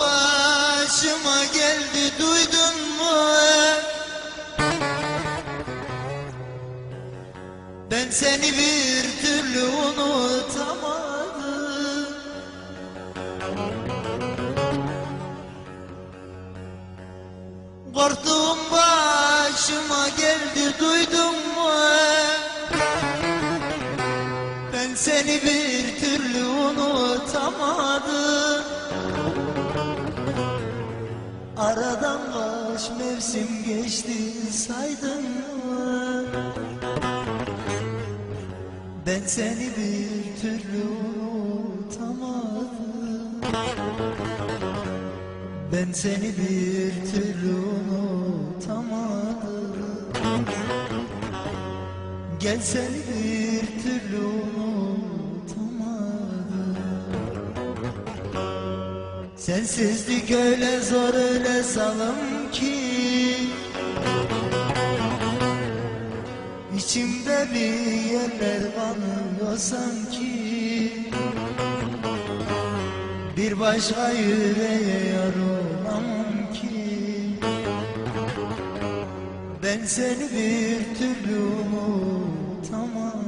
başıma geldi duydun mu? Ben seni bir türlü unutamadım Korktuğum başıma geldi duydun mu? Ben seni bir türlü unutamadım mevsim geçti saydın? Ben seni bir türlü unutamadım. Ben seni bir türlü unutamadım. Gel seni bir türlü unutamadım. Sensizlik öyle zor öyle zalim ki İçimde bir yerler kanıyor sanki. Bir başka yüreğe yar olamam ki. Ben seni bir türlü unutamadım